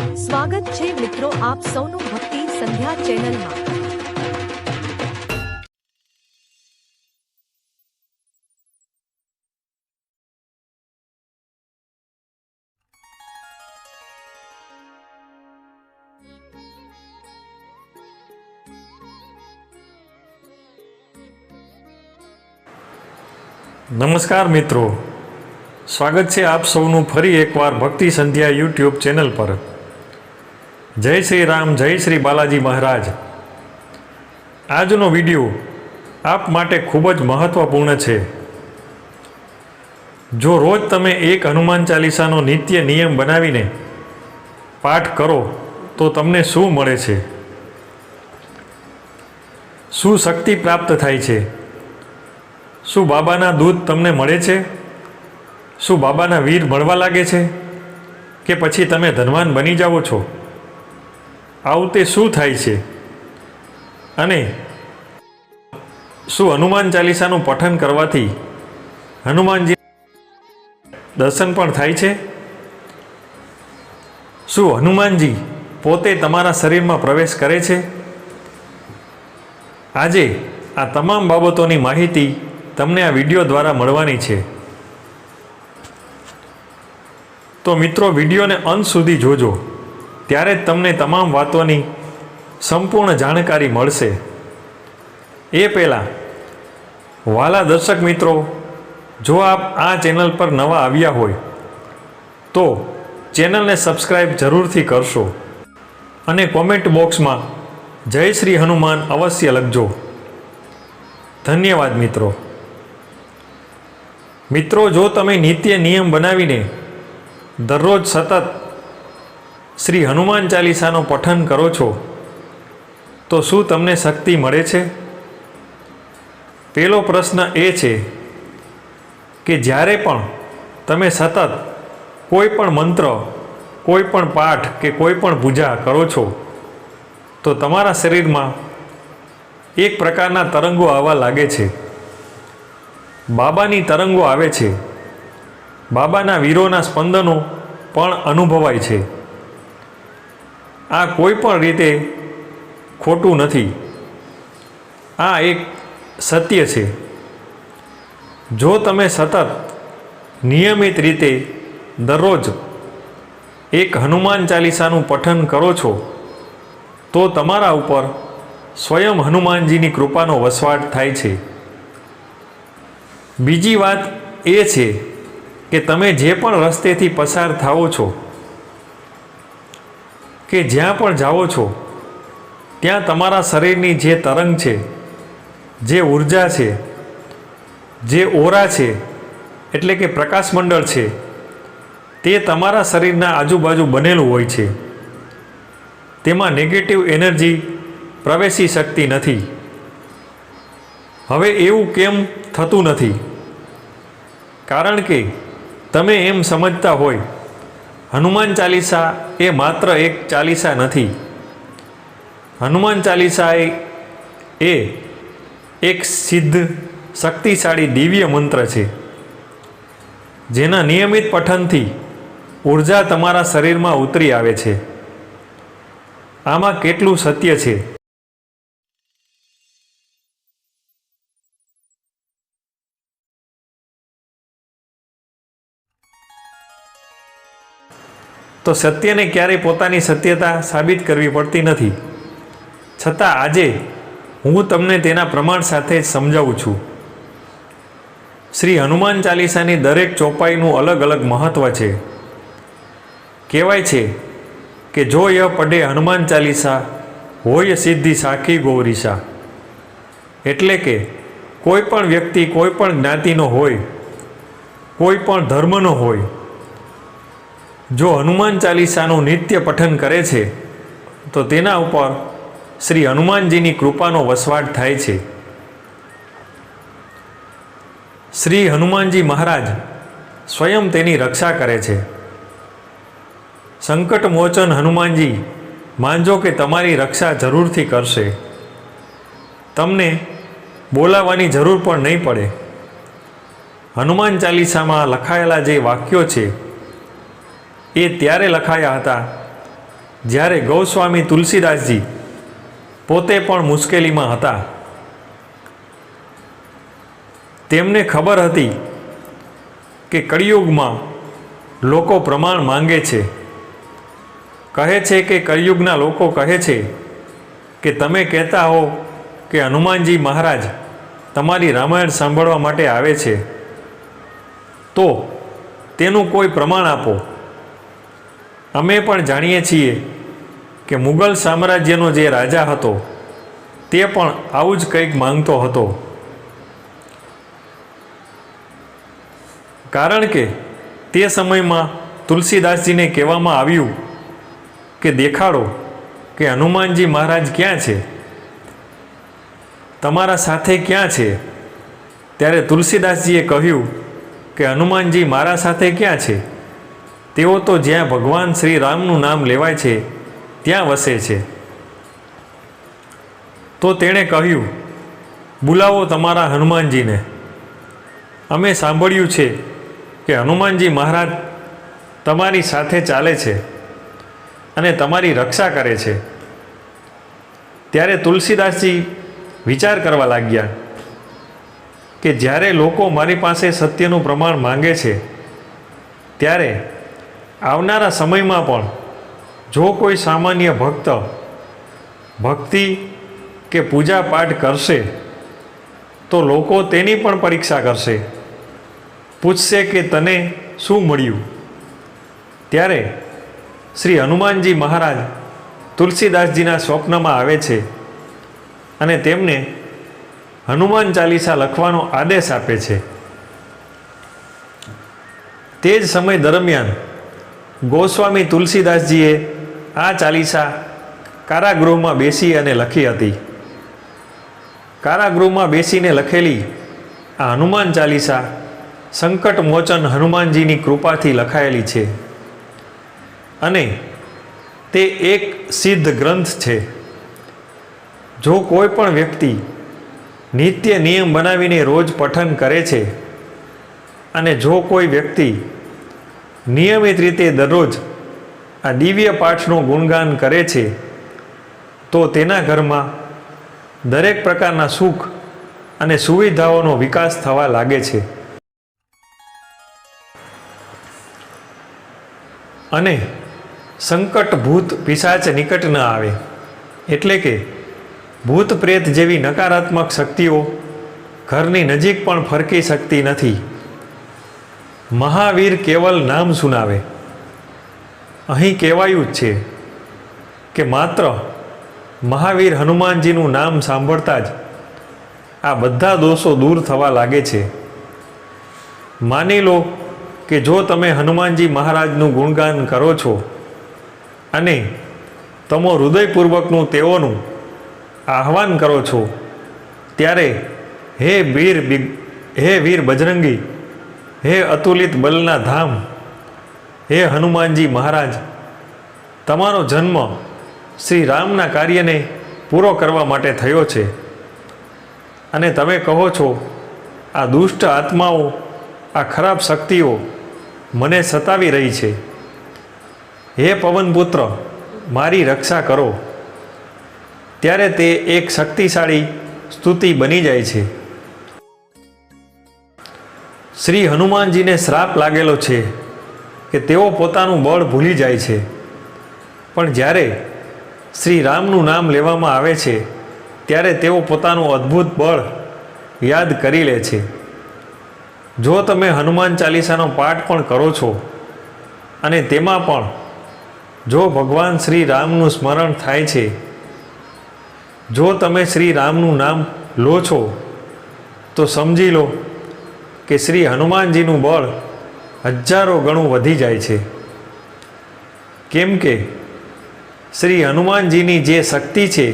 સ્વાગત છે મિત્રો આપ સૌનું ભક્તિ સંધ્યા ચેનલમાં. નમસ્કાર મિત્રો. સ્વાગત છે આપ સૌનું ફરી એકવાર ભક્તિ સંધ્યા યુટ્યુબ ચેનલ પર. જય શ્રી રામ, જય શ્રી બાલાજી મહારાજ. આજનો વીડિયો આપ માટે ખૂબ જ મહત્વપૂર્ણ છે. જો રોજ તમે એક હનુમાન ચાલીસાનો નિત્ય નિયમ બનાવીને પાઠ કરો, તો તમને શું મળે છે? શું શક્તિ પ્રાપ્ત થાય છે? શું બાબાના દૂધ તમને મળે છે? શું બાબાના વીર મળવા લાગે છે? કે પછી તમે ધનવાન બની જાઓ છો? આવું તે શું થાય છે? અને શું હનુમાન ચાલીસાનું પઠન કરવાથી હનુમાનજી દર્શન પણ થાય છે? શું હનુમાનજી પોતે તમારા શરીરમાં પ્રવેશ કરે છે? આજે આ તમામ બાબતોની માહિતી તમને આ વીડિયો દ્વારા મળવાની છે. તો મિત્રો, વિડીયોને અંત સુધી જોજો. ત્યારે જ તમને તમામ વાતોની સંપૂર્ણ જાણકારી મળશે. એ પહેલાં, વાલા દર્શક મિત્રો, જો આપ આ ચેનલ પર નવા આવ્યા હોય, તો ચેનલને સબસ્ક્રાઈબ જરૂરથી કરશો અને કોમેન્ટ બોક્સમાં જય શ્રી હનુમાન અવશ્ય લખજો. ધન્યવાદ મિત્રો. મિત્રો, જો તમે નિત્ય નિયમ બનાવીને દરરોજ સતત શ્રી હનુમાન ચાલીસાનો પઠન કરો છો, તો શું તમને શક્તિ મળે છે? પહેલો પ્રશ્ન એ છે કે જ્યારે પણ તમે સતત કોઈ પણ મંત્ર, કોઈ પણ પાઠ કે કોઈ પણ પૂજા કરો છો, તો તમારા શરીરમાં એક પ્રકારના તરંગો આવવા લાગે છે. બાબાની તરંગો આવે છે. બાબાના વીરોના સ્પંદનો પણ અનુભવાય છે. આ કોઈ પણ રીતે ખોટું નથી. આ એક સત્ય છે. જો તમે સતત નિયમિત રીતે દરરોજ એક હનુમાન ચાલીસાનું પઠન કરો છો, તો તમારા ઉપર સ્વયં હનુમાનજીની કૃપાનો વસવાટ થાય છે. બીજી વાત એ છે કે તમે જે પણ રસ્તેથી પસાર થાઓ છો કે જ્યાં પણ જાઓ છો, ત્યાં તમારા શરીરની જે તરંગ છે, જે ઊર્જા છે, જે ઓરા છે, એટલે કે પ્રકાશમંડળ છે, તે તમારા શરીરના આજુબાજુ બનેલું હોય છે. તેમાં નેગેટિવ એનર્જી પ્રવેશી શકતી નથી. હવે એવું કેમ થતું નથી? કારણ કે તમે એમ સમજતા હોય હનુમાન ચાલીસા એ માત્ર એક ચાલીસા નથી. હનુમાન ચાલીસા એ એક સિદ્ધ, શક્તિશાળી દિવ્ય મંત્ર છે. જેના નિયમિત પઠનથી ઊર્જા તમારા શરીરમાં ઉતરી આવે છે. આમાં કેટલું સત્ય છે? તો સત્યને ક્યારેય પોતાની સત્યતા સાબિત કરવી પડતી નથી. છતાં આજે હું તમને તેના પ્રમાણ સાથે સમજાવું છું. શ્રી હનુમાન ચાલીસાની દરેક ચોપાઈનું અલગ અલગ મહત્ત્વ છે. કહેવાય છે કે જો ય પડે હનુમાન ચાલીસા, હોય સિદ્ધિ સાખી ગૌરીસા. એટલે કે કોઈ પણ વ્યક્તિ કોઈ પણ જ્ઞાતિનો હોય, કોઈ પણ ધર્મનો હોય જો હનુમાન ચાલીસાનું નિત્ય પઠન કરે છે, તો તેના ઉપર શ્રી હનુમાનજીની કૃપાનો વસવાટ થાય છે. શ્રી હનુમાનજી મહારાજ સ્વયં તેની રક્ષા કરે છે. સંકટ મોચન હનુમાનજી માનજો કે તમારી રક્ષા જરૂરથી કરશે. તમને બોલાવવાની જરૂર પણ નહીં પડે. હનુમાન ચાલીસામાં લખાયેલા જે વાક્યો છે એ ત્યારે લખાયા હતા. જ્યારે ગૌસ્વામી તુલસીદાસજી પોતે પણ મુશ્કેલીમાં હતા. તેમને ખબર હતી કે કળિયુગમાં લોકો પ્રમાણ માંગે છે. કહે છે કે કળિયુગના લોકો કહે છે કે તમે કહેતા હો કે હનુમાનજી મહારાજ તમારી રામાયણ સાંભળવા માટે આવે છે. તો તેનું કોઈ પ્રમાણ આપો. અમે પણ જાણીએ છીએ કે મુગલ સામ્રાજ્યનો જે રાજા હતો, તે પણ આવું જ કંઈક માંગતો હતો. કારણ કે તે સમયમાં તુલસીદાસજીને કહેવામાં આવ્યું કે દેખાડો કે હનુમાનજી મહારાજ ક્યાં છે? તમારા સાથે ક્યાં છે? ત્યારે તુલસીદાસજીએ કહ્યું કે હનુમાનજી મારા સાથે ક્યાં છે? તેઓ તો જ્યાં ભગવાન શ્રી રામનું નામ લેવાય છે, ત્યાં વસે છે. તો તેણે કહ્યું, બોલાવો તમારા હનુમાનજીને. અમે સાંભળ્યું છે કે હનુમાનજી મહારાજ તમારી સાથે ચાલે છે અને તમારી રક્ષા કરે છે. ત્યારે તુલસીદાસજી વિચાર કરવા લાગ્યા કે જ્યારે લોકો મારી પાસે સત્યનું પ્રમાણ માંગે છે, ત્યારે આવનારા સમયમાં પણ જો કોઈ સામાન્ય ભક્ત ભક્તિ કે પૂજા પાઠ કરશે, તો લોકો તેની પણ પરીક્ષા કરશે. પૂછશે કે તને શું મળ્યું? ત્યારે શ્રી હનુમાનજી મહારાજ તુલસીદાસજીના સ્વપ્નમાં આવે છે અને તેમને હનુમાન ચાલીસા લખવાનો આદેશ આપે છે. તે જ સમય દરમિયાન ગોસ્વામી તુલસીદાસજીએ આ ચાલીસા કારાગૃહમાં બેસી અને લખી હતી. કારાગૃહમાં બેસીને લખેલી આ હનુમાન ચાલીસા સંકટ મોચન હનુમાનજીની કૃપાથી લખાયેલી છે. અને તે એક સિદ્ધ ગ્રંથ છે. જો કોઈ પણ વ્યક્તિ નિત્ય નિયમ બનાવીને રોજ પઠન કરે છે અને જો કોઈ વ્યક્તિ નિયમિત રીતે દરરોજ આ દિવ્ય પાઠનું ગુણગાન કરે છે, તો તેના ઘરમાં દરેક પ્રકારના સુખ અને સુવિધાઓનો વિકાસ થવા લાગે છે. અને સંકટ ભૂત પિશાચ નિકટ ન આવે, એટલે કે ભૂત પ્રેત જેવી નકારાત્મક શક્તિઓ ઘરની નજીક પણ ફરકી શકતી નથી. મહાવીર કેવલ નામ સુનાવે. અહીં કહેવાયું જ છે કે માત્ર મહાવીર હનુમાનજીનું નામ સાંભળતા જ આ બધા દોષો દૂર થવા લાગે છે. માની લો કે જો તમે હનુમાનજી મહારાજનું ગુણગાન કરો છો અને તમો હૃદયપૂર્વકનું તેઓનું આહવાન કરો છો, ત્યારે હે વીર હે વીર બજરંગી હે અતુલિત બલના ધામ, હે હનુમાનજી મહારાજ, તમારો જન્મ શ્રી રામના કાર્યને પૂરો કરવા માટે થયો છે. અને તમે કહો છો, આ દુષ્ટ આત્માઓ, આ ખરાબ શક્તિઓ મને સતાવી રહી છે. હે પવનપુત્ર, મારી રક્ષા કરો. ત્યારે તે એક શક્તિશાળી સ્તુતિ બની જાય છે. શ્રી હનુમાનજીને શ્રાપ લાગેલો છે કે તેઓ પોતાનું બળ ભૂલી જાય છે. પણ જ્યારે શ્રી રામનું નામ લેવામાં આવે છે, ત્યારે તેઓ પોતાનું અદ્ભુત બળ યાદ કરી લે છે. જો તમે હનુમાન ચાલીસાનો પાઠ પણ કરો છો, અને તેમાં પણ જો ભગવાન શ્રી રામનું સ્મરણ થાય છે, જો તમે શ્રી રામનું નામ લો છો, તો સમજી લો કે શ્રી હનુમાનજીનું બળ હજારો ગણું વધી જાય છે. કેમ કે શ્રી હનુમાનજીની જે શક્તિ છે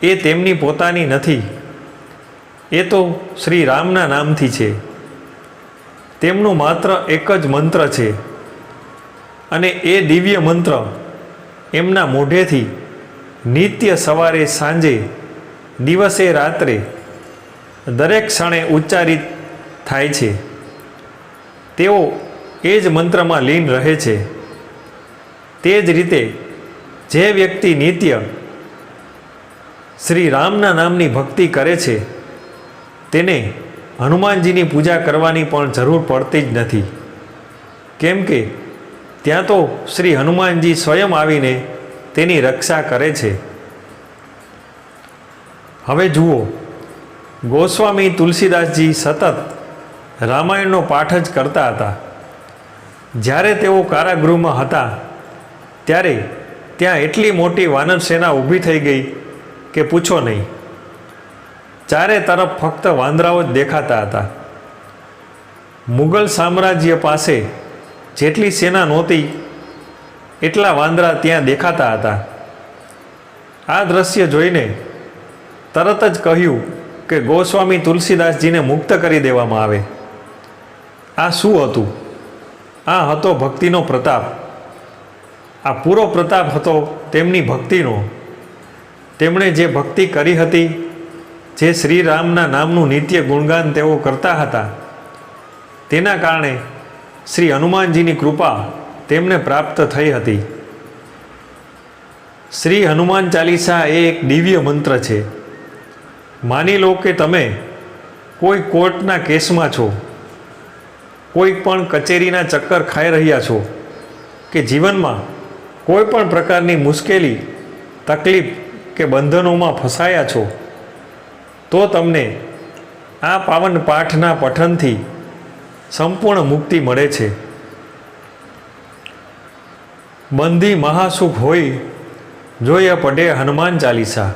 એ તેમની પોતાની નથી. એ તો શ્રી રામના નામથી છે. તેમનું માત્ર એક જ મંત્ર છે અને એ દિવ્ય મંત્ર એમના મોઢેથી નિત્ય સવારે સાંજે દિવસે રાત્રે દરેક ક્ષણે ઉચ્ચારિત થાય છે. તેઓ એ જ મંત્રમાં લીન રહે છે. તે જ રીતે જે વ્યક્તિ નિત્ય શ્રી રામના નામની ભક્તિ કરે છે, તેને હનુમાનજીની પૂજા કરવાની પણ જરૂર પડતી જ નથી. કેમ કે ત્યાં તો શ્રી હનુમાનજી સ્વયં આવીને તેની રક્ષા કરે છે. હવે જુઓ, ગોસ્વામી તુલસીદાસજી સતત રામાયણનો પાઠ જ કરતા હતા. જ્યારે તેઓ કારાગૃહમાં હતા, ત્યારે ત્યાં એટલી મોટી વાનર સેના ઊભી થઈ ગઈ કે પૂછો નહીં. ચારે તરફ ફક્ત વાંદરાઓ જ દેખાતા હતા. મુગલ સામ્રાજ્ય પાસે જેટલી સેના નહોતી, એટલા વાંદરા ત્યાં દેખાતા હતા. આ દ્રશ્ય જોઈને તરત જ કહ્યું કે ગોસ્વામી તુલસીદાસજીને મુક્ત કરી દેવામાં આવે. આ શું હતું? આ હતો ભક્તિનો પ્રતાપ. આ પૂરો પ્રતાપ હતો તેમની ભક્તિનો. તેમણે જે ભક્તિ કરી હતી, જે શ્રી રામના નામનું નિત્ય ગુણગાન તેઓ કરતા હતા, તેના કારણે શ્રી હનુમાનજીની કૃપા તેમને પ્રાપ્ત થઈ હતી. શ્રી હનુમાન ચાલીસા એ એક દિવ્ય મંત્ર છે. માની લો કે તમે કોઈ કોર્ટના કેસમાં છો. કોઈ પણ કચેરીના ચક્કર ખાઈ રહ્યા છો કે જીવનમાં કોઈ પણ પ્રકારની મુશ્કેલી, તકલીફ કે બંધનોમાં ફસાયા છો, તો તમને આ પાવન પાઠના પઠનથી સંપૂર્ણ મુક્તિ મળે છે. બંધી મહાસુખ હોય જોઈએ પઢે હનુમાન ચાલીસા,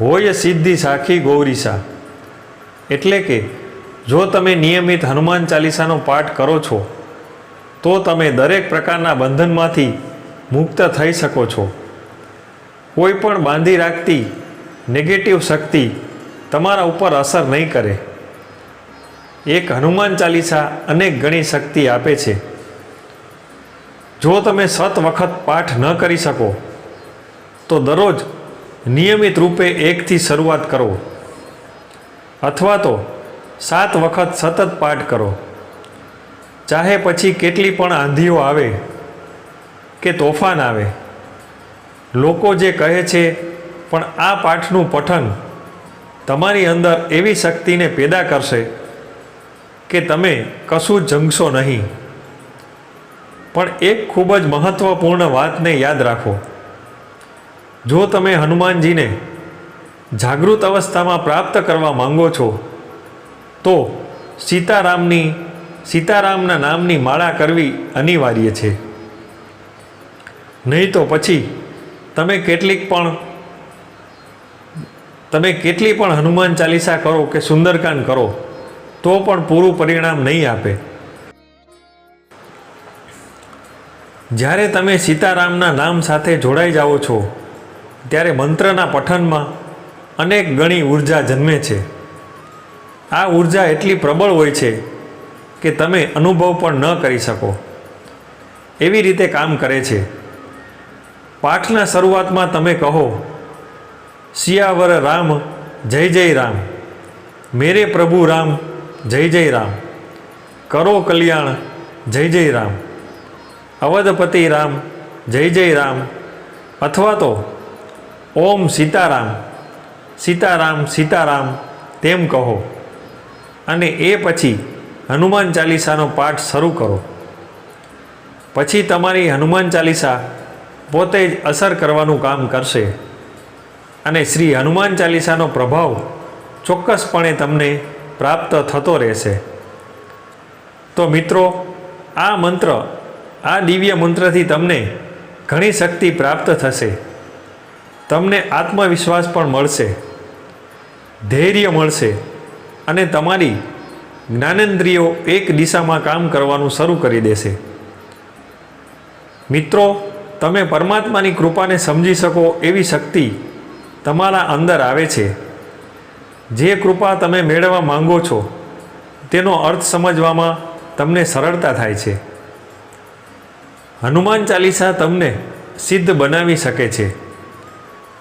હોય સિદ્ધિ સાખી ગૌરીસા. એટલે કે જો તમે નિયમિત હનુમાન ચાલીસાનો પાઠ કરો છો, તો તમે દરેક પ્રકારના બંધનમાંથી મુક્ત થઈ શકો છો. કોઈ પણ બાંધી રાખતી નેગેટિવ શક્તિ તમારા ઉપર અસર નહીં કરે. એક હનુમાન ચાલીસા અનેક ગણી શક્તિ આપે છે. જો તમે સત વખત પાઠ ન કરી શકો, તો દરરોજ નિયમિત રૂપે એકથી શરૂઆત કરો. અથવા તો સાત વખત સતત પાઠ કરો. ચાહે પછી કેટલી પણ આંધીઓ આવે કે તોફાન આવે. લોકો જે કહે છે, પણ આ પાઠનું પઠન તમારી અંદર એવી શક્તિને પેદા કરશે કે તમે કશું જંગશો નહીં. પણ એક ખૂબ જ મહત્ત્વપૂર્ણ વાતને યાદ રાખો. જો તમે હનુમાનજીને જાગૃત અવસ્થામાં પ્રાપ્ત કરવા માંગો છો તો સીતારામની, સીતારામના નામની માળા કરવી અનિવાર્ય છે. નહીં તો પછી તમે કેટલીક પણ, તમે કેટલી પણ હનુમાન ચાલીસા કરો કે સુંદરકાંડ કરો, તો પણ પૂરું પરિણામ નહીં આપે. જ્યારે તમે સીતારામના નામ સાથે જોડાઈ જાઓ છો, ત્યારે મંત્રના પઠનમાં અનેક ગણી ઊર્જા જન્મે છે. આ ઊર્જા એટલી પ્રબળ હોય છે કે તમે અનુભવ પણ ન કરી શકો. એવી રીતે કામ કરે છે. પાઠના શરૂઆતમાં તમે કહો સિયાવર રામ, જય જય રામ. મેરે પ્રભુ રામ, જય જય રામ. કરો કલ્યાણ, જય જય રામ. અવધપતિ રામ, જય જય રામ. અથવા તો, ઓમ સીતારામ સીતારામ સીતારામ. તેમ કહો. અને એ પછી હનુમાન ચાલીસાનો પાઠ શરૂ કરો. પછી તમારી હનુમાન ચાલીસા પોતે જ અસર કરવાનું કામ કરશે અને શ્રી હનુમાન ચાલીસાનો પ્રભાવ ચોક્કસપણે તમને પ્રાપ્ત થતો રહેશે. તો મિત્રો, આ મંત્ર, આ દિવ્ય મંત્રથી તમને ઘણી શક્તિ પ્રાપ્ત થશે. તમને આત્મવિશ્વાસ પણ મળશે. ધૈર્ય મળશે. અને તમારી જ્ઞાનેન્દ્રિયો એક દિશામાં કામ કરવાનું શરૂ કરી દેશે. મિત્રો, તમે પરમાત્માની કૃપાને સમજી શકો એવી શક્તિ તમારા અંદર આવે છે. જે કૃપા તમે મેળવવા માંગો છો, તેનો અર્થ સમજવામાં તમને સરળતા થાય છે. હનુમાન ચાલીસા તમને સિદ્ધ બનાવી શકે છે.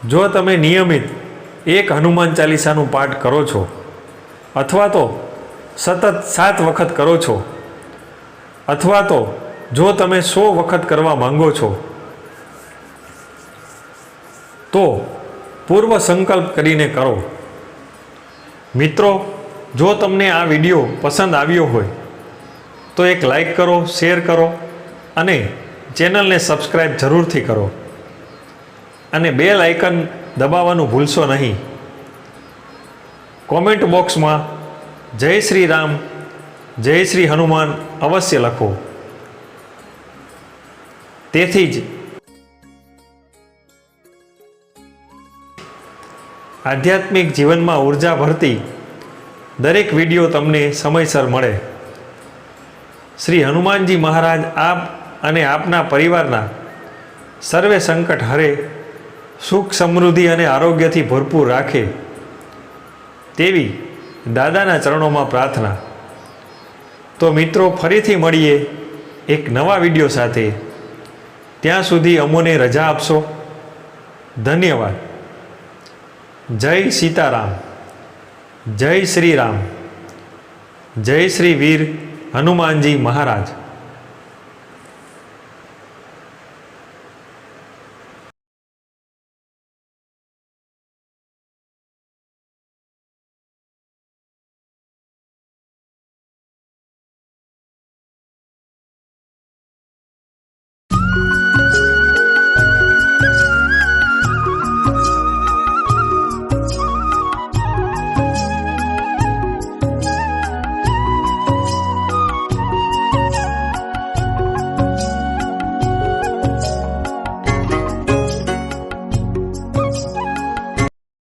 જો તમે નિયમિત એક હનુમાન ચાલીસાનું પાઠ કરો છો અથવા તો સતત સાત વખત કરો છો. અથવા તો જો તમે સો વખત કરવા માંગો છો, તો પૂર્વ સંકલ્પ કરીને કરો. મિત્રો, જો તમને આ વીડિયો પસંદ આવ્યો હોય, તો એક લાઈક કરો, શેર કરો અને ચેનલને સબસ્ક્રાઈબ જરૂરથી કરો. અને બેલ આઇકન દબાવવાનું ભૂલશો નહીં. કોમેન્ટ બોક્સમાં જય શ્રી રામ, જય શ્રી હનુમાન અવશ્ય લખો. તેથી જ આધ્યાત્મિક જીવનમાં ઊર્જા ભરતી દરેક વીડિયો તમને સમયસર મળે. શ્રી હનુમાનજી મહારાજ આપ અને આપના પરિવારના સર્વે સંકટ હરે, સુખ સમૃદ્ધિ અને આરોગ્યથી ભરપૂર રાખે. તેવી દાદાના ચરણોમાં પ્રાર્થના. તો મિત્રો, ફરીથી મળીએ એક નવા વીડિયો સાથે. ત્યાં સુધી અમોને રજા આપશો. ધન્યવાદ. જય સીતારામ. જય શ્રી રામ જય શ્રી વીર હનુમાનજી મહારાજ.